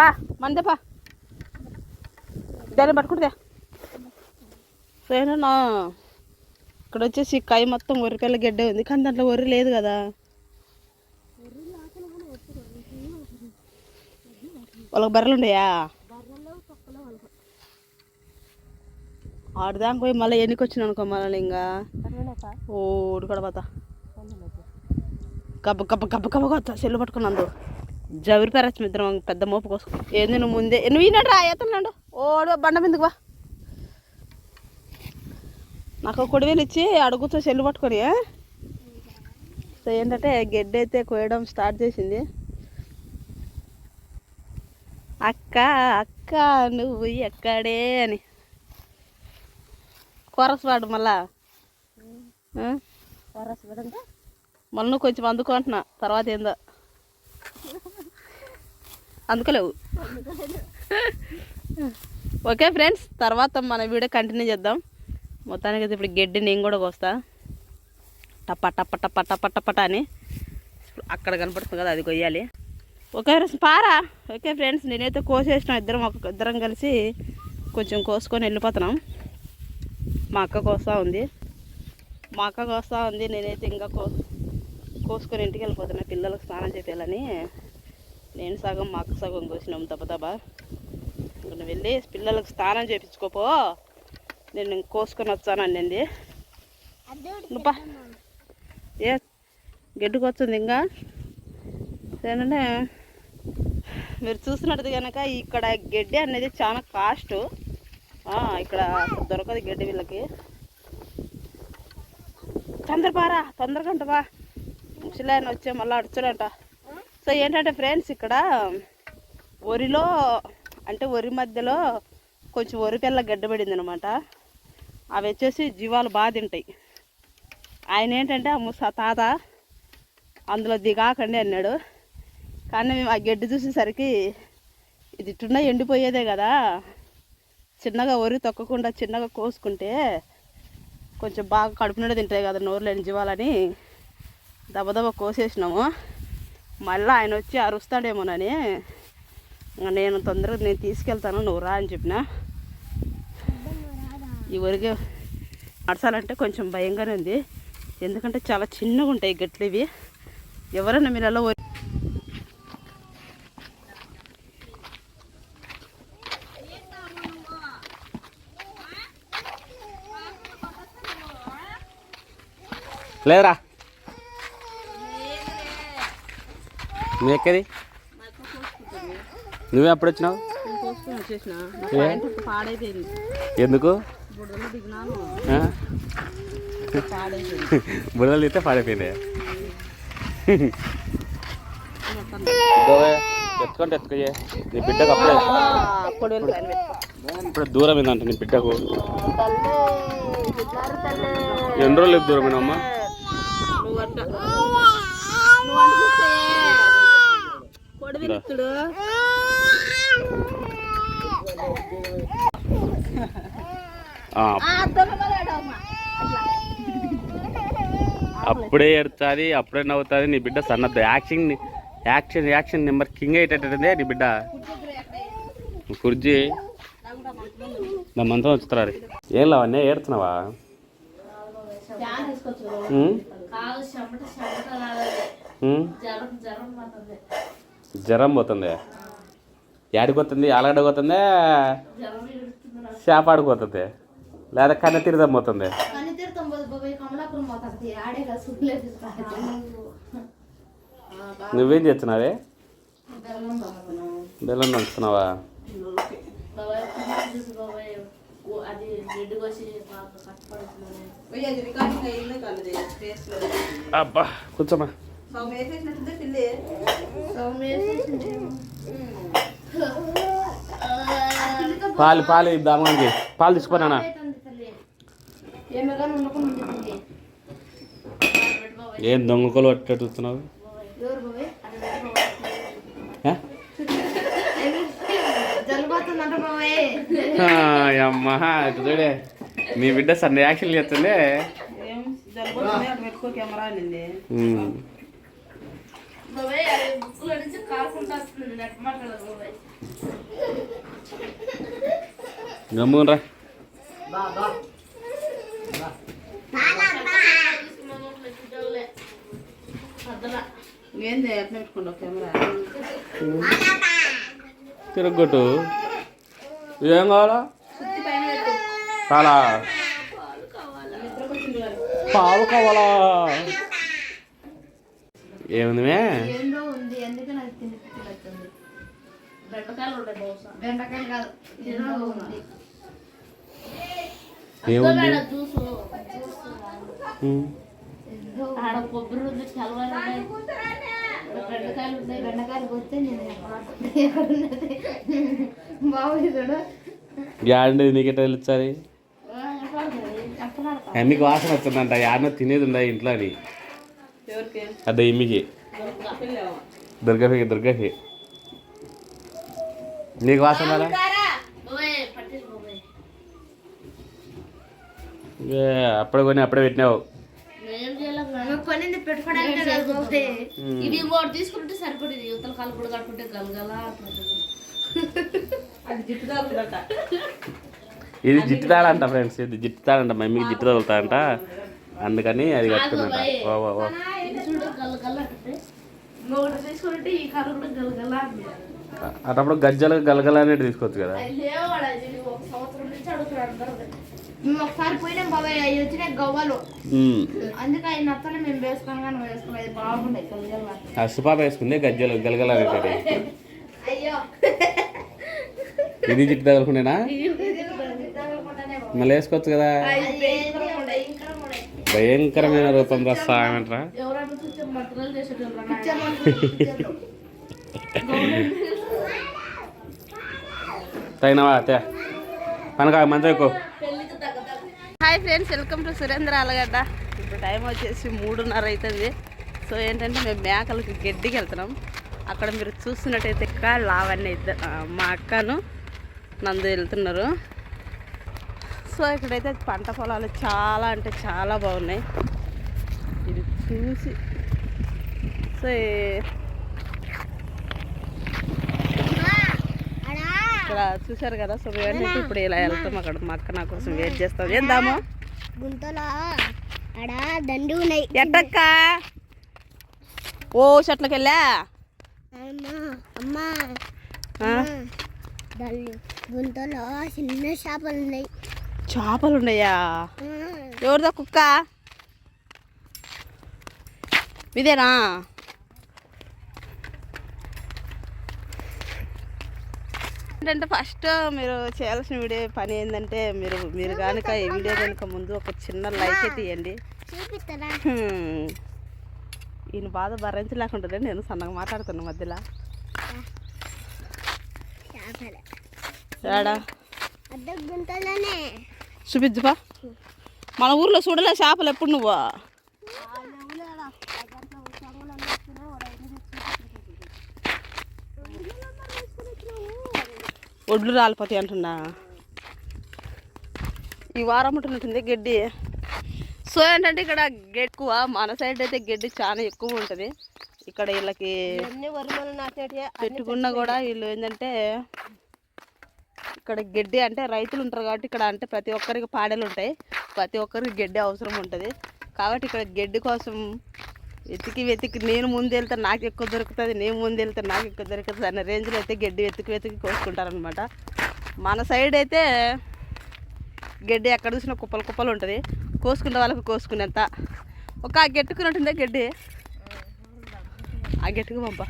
పా మందే పా. దాన్ని పట్టుకుంటే. ఫ్రెండ్ ఇక్కడ వచ్చేసి కాయ మొత్తం వరిపిల్ల గడ్డ ఉంది కానీ దాంట్లో వరి లేదు కదా. వాళ్ళకి బర్రెలు ఉన్నాయా? ఆడదాకా పోయి మళ్ళీ ఎన్నికి వచ్చిన అనుకో మళ్ళీ ఇంకా? ఓడి కూడా పోతా. గబ్బ గబ్బ గబ్బ గబ్బ కొత్త సెల్లు పట్టుకున్నాను జవిరి పెరచ్చు ఇద్దరం పెద్ద మోపు కోసం. ఏంది నువ్వు ముందే? నువ్వు ఈనాడు రా ఎత్తున్నాడు ఓడు బండ మీదకి వా. నాకు కొడివేలు ఇచ్చి అడుగుతో సెల్లు పట్టుకొని సో ఏంటంటే గడ్డి అయితే కోయడం స్టార్ట్ చేసింది. అక్క అక్క నువ్వు ఎక్కడే అని. కొరస్ వాడు మళ్ళా. ఆ? మళ్ళీ నువ్వు కొంచెం అందుకుంటున్నా తర్వాత ఏందో. అందుకోలేవు. ఓకే ఫ్రెండ్స్ తర్వాత మన వీడియో కంటిన్యూ చేద్దాం. మొత్తానికి అయితే ఇప్పుడు గడ్డి నేను కూడా కోస్తా. టప్ప టప్ప టప్ప టప్ప టప్పట అని. అక్కడ కనపడుతుంది కదా అది కొయ్యాలి. ఓకే ఫ్రెండ్స్ పారా. ఓకే ఫ్రెండ్స్ నేనైతే కోసేసిన ఇద్దరం ఒక ఇద్దరం కలిసి కొంచెం కోసుకొని వెళ్ళిపోతున్నాం. మా అక్క కోస్తా ఉంది. మా అక్క కోస్తా ఉంది నేనైతే ఇంకా కో కోసుకొని ఇంటికి వెళ్ళిపోతున్నా పిల్లలకు స్నానం చేయాలని నేను సగం మా అక్క సగం కోసినాం దబదబా ఇంక నువ్వు వెళ్ళి పిల్లలకు స్నానం చేయించుకోపో నేను కోసుకొని వచ్చాను అనింది నువ్వు ఏ గడ్డికి వచ్చింది ఇంకా? ఏంటంటే మీరు చూసినట్టు కనుక ఇక్కడ గడ్డి అనేది చాలా కాస్ట్. ఇక్కడ దొరకదు గడ్డి వీళ్ళకి. తొందర పారా తొందరగా అంటవా ముసలాయన వచ్చే మళ్ళీ అడుచుడంట. సో ఏంటంటే ఫ్రెండ్స్ ఇక్కడ వరిలో అంటే వరి మధ్యలో కొంచెం వరి పిల్ల గడ్డబడింది అనమాట అవి వచ్చేసి జీవాలు బాగా తింటాయి. ఆయన ఏంటంటే ఆ ముస తాత అందులో దిగాకండి అన్నాడు. కానీ మేము ఆ గడ్డి చూసేసరికి ఇది ఇట్టున్నా ఎండిపోయేదే కదా. చిన్నగా వరి తొక్కకుండా చిన్నగా కోసుకుంటే కొంచెం బాగా కడుపు నిండా తింటాయి కదా నోరు లేని జీవాలని. దబదబ కోసేసినాము. మళ్ళీ ఆయన వచ్చి అరుస్తాడేమోనని. ఇంకా నేను తొందరగా నేను తీసుకెళ్తాను నువ్వు రా అని చెప్పిన. ఈ వరిగే నడచాలంటే కొంచెం భయంగానే ఉంది. ఎందుకంటే చాలా చిన్నగా ఉంటాయి గట్లు ఇవి. ఎవరైనా మీరు అలా లేదరా లేదురా. నువ్వు ఎక్కది నువ్వే ఎప్పుడు వచ్చినావు ఎందుకు? బుడదలు పాడైపోయింది తీస్తే పాడైపోయింది ఎత్తుకుంటే నీ బిడ్డకు అప్పుడే. ఇప్పుడు దూరం ఏందంట నీ బిడ్డకు? ఎన్ని రోజులు దూరమేనా అమ్మా నువ్వంట నువ్వంట చూస్తే పొడివెలుతుడు ఆ, అప్పుడే ఎడుతుంది అప్పుడే నవ్వుతుంది. నీ బిడ్డ సన్నద్దు. Action action action number king అయ్యేటట్టుందే నీ బిడ్డ. కుర్జీ. నా మంత్రం వచ్చుతున్నారు. ఏం లావన్నీ ఏడుతున్నావా? జ్వరం పోతుంది. యాడికి పోతుంది? ఆలగడ్డ పోతుంది? చేప ఆడిపోతుంది లేదా కన్న తీర్థం పోతుంది. నువ్వేం చేస్తున్నావే? బెల్లం దంచుతున్నావా? అబ్బా కూర్చోమా పాలు పాలు ఇద్దామానికి పాలు తీసుకున్నానా ఏం దొంగకోలు పట్టేట్టుతున్నావు అమ్మా ఇటు చూడే. నీ బిడ్డ సన్న యాక్షన్ చేస్తుండే ఏం జలుబు వచ్చింది, అటు పెట్టుకో కెమెరా అనింది ఉమ్. బాబాయ్ అది బుక్కులో నుంచి కారుకుంటూ వస్తుంది నెట్ మాట్లాడదు బాబాయ్. గమ్మునరా. బాబా తీసుకున్న నోట్లో చుట్టాలే అద్దలా. ఏంది పెట్టుకుంటావు కెమెరా? తిరగొట్టు. ఏం కావాలా? సుత్తి పైన పెట్టు. చాలా. పాలు కావాలా? ఏముంది మే ఏందో ఉంది అందుకే నాకు తిని తినొచ్చింది బెండకాయలు ఉంటాయి బహుశా బెండకాయలు కాదు ఏందో ఉంది. ఏముంది? అద్దోమేడ జ్యూసు. ఉమ్. ఆడ కొబ్బరి ఉంది చలవాలు ఉన్నాయి బెండకాయలు ఉన్నాయి. బెండకాయలు పోతే నేను ఎక్కడున్నది? బాగుంది చూడు గ్యాండి నీకే తెలుస్తుంది వాసన వస్తుందంట యాడనో తినేది ఉందా ఇంట్లో అని? అదే ఇమ్మికి పిల్లేమో. దుర్గఫి దుర్గఫి నీకు వాసన అప్పుడే కొని అప్పుడే పెట్టినావు. తీసుకుంటే సరిపడేది యువతల కాలు కూడా కట్టుకుంటే గలగల ఇది జిట్టు తాడంట ఫ్రెండ్స్ ఇది జిట్టు తాడంట మమ్మీకి జిట్టు తగులుతాడంట. అందుకని అది కట్టుకుందంట. ఓ ఓ ఓ ఇది చూడు గలగల అంటే ఇంకొకటి తీసుకుంటే ఈ కాలు కూడా గలగల అంటుంది. అటప్పుడు గజ్జలు గలగల అనేది తీసుకోవచ్చు కదా. ఒకసారి పోయినాం బాబాయ్ అవి గవ్వలు. అందుకే అవి మేము కానీ బాగుండే గలగల. సుపాప వేసుకుంది గజ్జలు గలగల అనేది అయ్యో. ఇది జిట్టు తగులుకునేనా మళ్ళీ వేసుకోవచ్చు కదా. భయంకరమైన రూపం రస్తా తగినవా అత్తే పనకా తగ్గ hi friends welcome to Surendra Alagadda ఇప్పుడు టైం వచ్చేసి మూడున్నర అవుతుంది. సో ఏంటంటే మేము మేకలకి గడ్డికి వెళ్తున్నాం. అక్కడ మీరు చూస్తున్నట్టయితే అక్క లావణ్య ఇద్దరు మా అక్కను నందు వెళ్తున్నారు. సో ఇక్కడైతే పంట పొలాలు చాలా అంటే చాలా బాగున్నాయి. ఇది చూసి సో ఇక్కడ చూశారు కదా సో ఇప్పుడు ఇలా వెళ్తాం అక్కడ మా అక్క నా కోసం వెయిట్ చేస్తాం. ఏందాము గుంతలో ఆడ దండు ఉన్నాయి. ఎట్టక్క? ఓ చెట్లకి వెళ్ళా గుంతలో చిన్న చేపలు ఉన్నాయి. చేపలు ఉన్నాయా ఎవరిదా కుక్క? ఇదేనా? ఏంటంటే ఫస్ట్ మీరు చేయాల్సిన వీడియో పని ఏంటంటే మీరు మీరు కనుక ఈ వీడియో కనుక ముందు ఒక చిన్న లైక్ అయితే ఇవ్వండి. ఈయన బాధ భరించలేకుంటుంది నేను సన్నగా మాట్లాడుతున్నా మధ్యలో. చూపించుపా మన ఊర్లో చూడలే చేపలు ఎప్పుడు నువ్వు? ఒడ్లు రాలిపోతాయి అంటున్నా. ఈ వారం ఉంటున్నట్టుంది గడ్డి. సో ఏంటంటే ఇక్కడ గడ్డి ఎక్కువ మన సైడ్ అయితే గడ్డి చాలా ఎక్కువ ఉంటుంది. ఇక్కడ వీళ్ళకి పెట్టుకున్నా కూడా వీళ్ళు ఏంటంటే ఇక్కడ గడ్డి అంటే రైతులు ఉంటారు కాబట్టి ఇక్కడ అంటే ప్రతి ఒక్కరికి పాడేలు ఉంటాయి. ప్రతి ఒక్కరికి గడ్డి అవసరం ఉంటుంది. కాబట్టి ఇక్కడ గడ్డి కోసం వెతికి వెతికి నేను ముందు వెళ్తే నాకు ఎక్కువ దొరుకుతుంది నేను ముందు వెళ్తే నాకు ఎక్కువ దొరుకుతుంది అనే రేంజ్లో అయితే గడ్డి వెతికి వెతికి కోసుకుంటారనమాట మన సైడ్ అయితే గడ్డి ఎక్కడ చూసినా కుప్పలు కుప్పలు ఉంటుంది. కోసుకునే వాళ్ళకి కోసుకునేంత. ఒక ఆ గెట్టుకున్నట్టుందే గడ్డి? ఆ గట్టుకు పంప.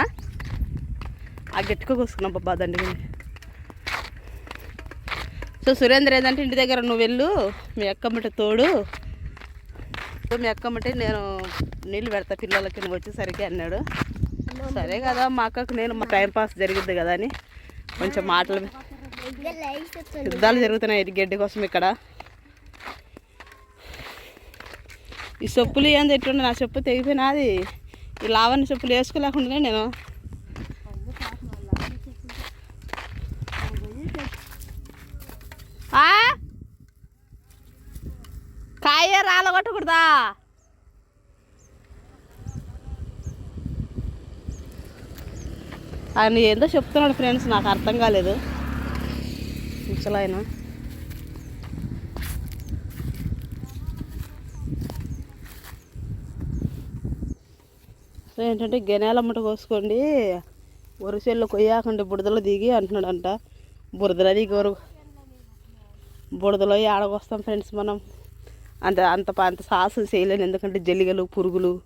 ఆ? గెట్టుకు గట్టుకు కోసుకున్నాం బాబా దండి సో సురేంద్ర ఏంటంటే ఇంటి దగ్గర నువ్వు వెళ్ళు మీ అక్క తోడు మొత్తం మీ నేను నీళ్ళు పెడతా పిల్లలకి నువ్వు వచ్చేసరికి అన్నాడు. సరే కదా మా అక్కకు నేను మా టైం పాస్ జరిగిద్ది కదా అని కొంచెం మాటలు యుద్ధాలు జరుగుతున్నాయి ఇది గడ్డి కోసం ఇక్కడ. ఈ చెప్పులు ఏంది ఎట్లుండే నా చెప్పు తెగిపోయినాది. ఈ లావణ్య చెప్పులు వేసుకోలేకుండానే నేను కాయ రాలగొట్టకూడదా? ఆయన ఏందో చెప్తున్నాడు ఫ్రెండ్స్ నాకు అర్థం కాలేదు. ముసలాయన ఏంటంటే గెనెల ముట్ట కోసుకోండి. వరుసల్లో కొయ్యాకండి బుడదలు దిగి అంటున్నాడంట. బురదలో దిగి వరకు బురదలో ఆడకొస్తాం ఫ్రెండ్స్ మనం? అంత అంత అంత సాహసం చేయలేను. ఎందుకంటే జల్లిగలు పురుగులు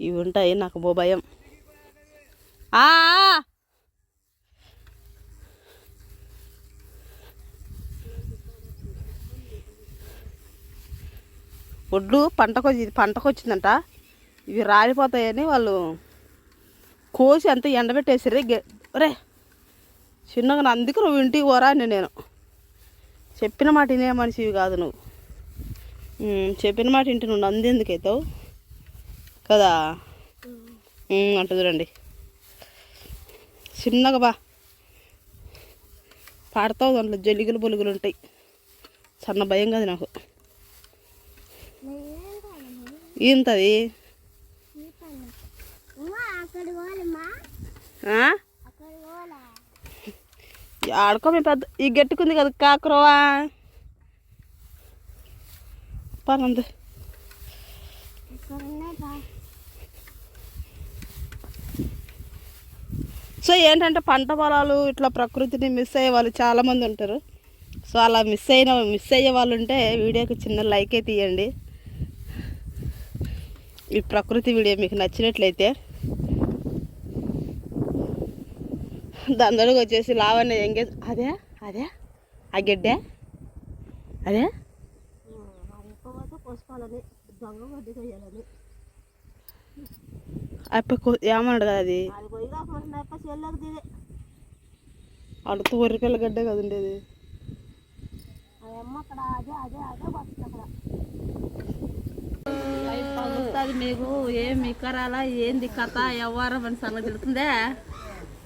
ఇవి ఉంటాయి. నాకు బో భయం. ఆ, ఒడ్లు పంటకు పంటకొచ్చిందంట. పంటకు వచ్చిందంట ఇవి రాలిపోతాయని వాళ్ళు కోసి అంత ఎండబెట్టేసారు రే చిన్నగా అందుకు నువ్వు ఇంటికి పోరా అని నేను. చెప్పిన మాట ఇనే మనిషివి కాదు నువ్వు. చెప్పిన మాట ఇంటి నందెందుకు అవుతావు కదా అంట చూడండి. చిన్నగా బా. పాడతావు దాంట్లో జల్లిగులు బొలుగులు ఉంటాయి. సన్న భయం కాదు నాకు. ఏంటది? ఆడుకో మీ పెద్ద ఈ గట్టుకుంది కదా కాకురవా? పనంది. సో ఏంటంటే పంట పొలాలు ఇట్లా ప్రకృతిని మిస్ అయ్యే వాళ్ళు చాలామంది ఉంటారు. సో అలా మిస్ అయిన మిస్ అయ్యే వాళ్ళు ఉంటే వీడియోకి చిన్న లైక్ అయితే ఇవ్వండి ఈ ప్రకృతి వీడియో మీకు నచ్చినట్లయితే దాని వచ్చేసి లావణ్య ఎంగేజ్ అదే అదే ఆ గడ్డే అదే. పోసుకోవాలని దొంగ వడ్డీ కొయ్యాలని. అప్ప ఏమన్నాడు కదా అది? అది పోయి కాకుండా అప్ప చెల్లెకు దిగే అడుతూ ఒర్రిపిల్ల గడ్డే కదా ఉండేది. ఆ అమ్మ అక్కడ అదే అదే అదే వస్తుంది అక్కడ. పగులుతుంది మీకు. ఏం మిక్కరాలా ఏంది కథ వ్యవహారం అని సంగతి తెలుస్తుందే?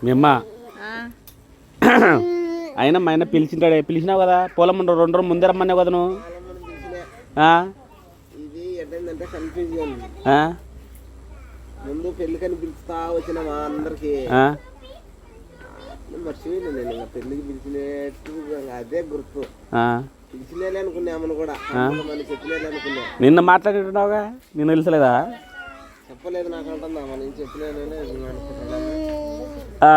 మీ అమ్మ. ఆ, అయినా మా ఆయన పిలిచింటాడే పిలిచినావు కదా పొలం రెండు రెండు రోజులు ముందే రమ్మన్నావు కదా నువ్వు? ఏంటంటే కన్ఫ్యూజన్? ముందు పెళ్ళి కని పిలుస్తా వచ్చిన మా అందరికి. ఆ? మర్చిపోయింది నేను ఇంకా పెళ్ళికి పిలిచినట్టు అదే గుర్తు? పిలిచినేలే అనుకున్నా ఆమెను కూడా. మన చెప్పినేలే అనుకున్నా. నిన్న మాట్లాడినావుగా నిన్ను తెలుసలేదా చెప్పలేదు నాకు అంటుందా మనం చెప్పినేలే అనుకుంటున్నాను ఆ.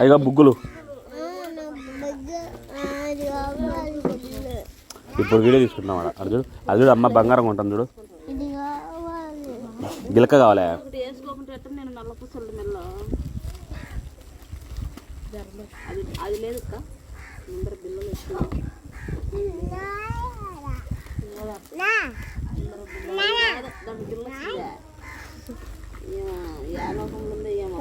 అయిగా బుగ్గులు. ఇప్పుడు వీడియో తీసుకుంటున్నాం అక్కడ అది చూడు అది చూడు అమ్మ బంగారం ఉంటుంది చూడు. కావాలి గిలక కావాలా? నేను నల్ల పూసలు అది లేదు అక్క ఏ లోకంలో ఉందో ఏమో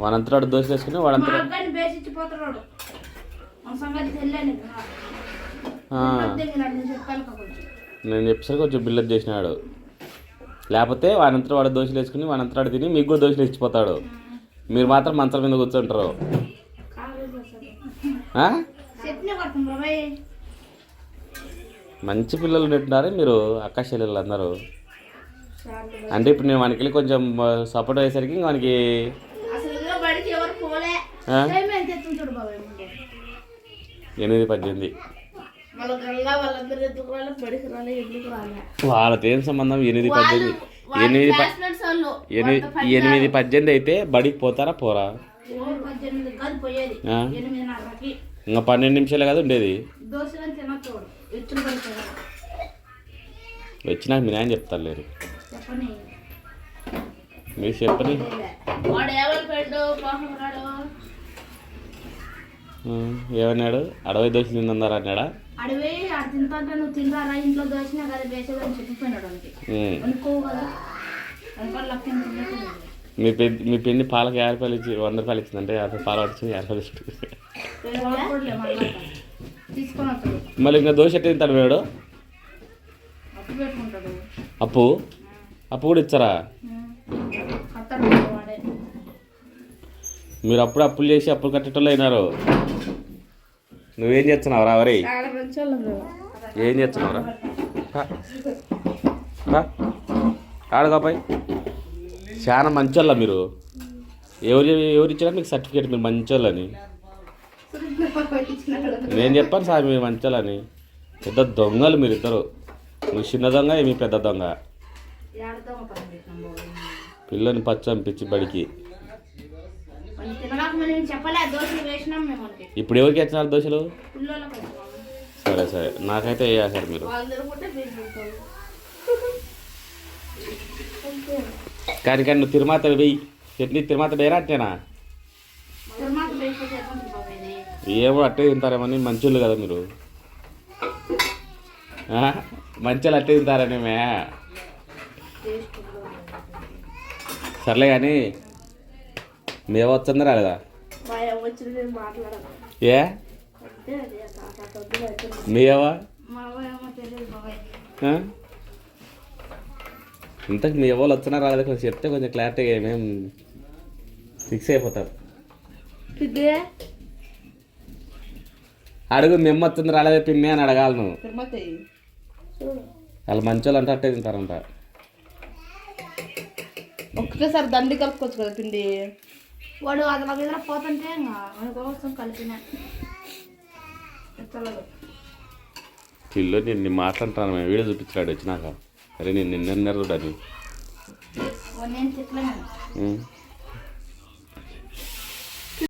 వాడంతరాడు దోశ వేసుకుని వాడంతరా ఆ. నేను చెప్పేసరికి కొంచెం బిల్డప్ చేసినాడు. లేకపోతే వాడంతరం వాడు దోశలు వేసుకుని వాడంతరాడు తిని మీకు కూడా దోశలు ఇచ్చిపోతాడు. మీరు మాత్రం మంచం మీద కూర్చుంటారు? మంచి పిల్లలు ఉంటున్నారు మీరు అక్క చెల్లెలు అందరూ. అంటే ఇప్పుడు నేను వానికి వెళ్ళి కొంచెం సపోర్ట్ అయ్యేసరికి వానికి? ఎనిమిది పద్దెనిమిది. వాళ్ళతో ఏం సంబంధం? ఎనిమిది పద్దెనిమిది. ఎనిమిది ఎనిమిది ఎనిమిది పద్దెనిమిది అయితే బడికి పోతారా పోరా? ఇంకా పన్నెండు నిమిషాలే కదా ఉండేది. వచ్చినాక మీ నాయన చెప్తారు లేరు మీరు చెప్పని. ఏమన్నాడు? అడవి దోశలు తిందన్నారు అన్నాడా? అడివి ఆడు నువ్వు ఇంట్లో వేసేదని చెప్పిపోయినాడు లక్ష మీ పెద్ద మీ పెళ్ళి పాలకు యాభై రూపాయలు ఇచ్చి వంద రూపాయలు ఇచ్చిందంటే యాభై పాలు పడుతుంది యాభై రూపాయలు. తీసుకొని వస్తాడు మళ్ళీ ఇంకా దోశ ఎట్ట తింటాడు వాడు అప్పు పెట్టుకుంటాడు. అప్పు? అప్పు కూడా ఇచ్చారా వాడే. మీరు అప్పుడు అప్పులు చేసి అప్పులు కట్టేటోళ్ళు అయినారు. నువ్వేం చేస్తున్నావు రా వరి ఏం చేస్తున్నావురా? ఆడగాపాయ్ చాలా మంచోళ్ళ మీరు. ఎవరు ఎవరు ఇచ్చినా మీకు సర్టిఫికేట్ మీరు మంచోళ్ళని. నేను చెప్పాను సార్ మీరు మంచోళ్ళని. పెద్ద దొంగలు మీరు ఇద్దరు. నువ్వు చిన్న దొంగ మీ పెద్ద దొంగ. పిల్లని బడికి. వేసినాం మేము మనకి ఇప్పుడు ఎవరికి వచ్చినారు దోశలు? సరే సరే. నాకైతే వేసారు మీరు? కానీ కానీ నువ్వు తిరుమాత వెయ్యి. చట్నీ తిరుమాత వేయరా ఏమో అట్టే తింటారేమని మంచోళ్ళు కదా మీరు? మంచోళ్ళు అట్టే తింటారని మే. సర్లే కానీ మేము వచ్చింది రాలేదా? ఏ? మీవా ఇంతకు మీ ఎవరు వచ్చినా రాలేదా? కొంచెం చెప్తే కొంచెం క్లారిటీగా ఏమేం ఫిక్స్ అయిపోతారు. అడుగు మేము వచ్చింది రాలేదా పిన్ని అని అడగాలి నువ్వు. వాళ్ళు మంచోళ్ళు అంటే అట్టే తింటారంట. ఒక్కటేసారి దండి కలుపుకోవచ్చు కదా పిండి. వాడు అది నా దగ్గర పోతుంటే ఇంకా మన కోసం కలిపిన. ఎత్తలేదు. పిల్లు నేను మాట్లాడుతాను మేము వీడియో చూపించాడు వచ్చినాక. అరే నేను నిన్న చూడని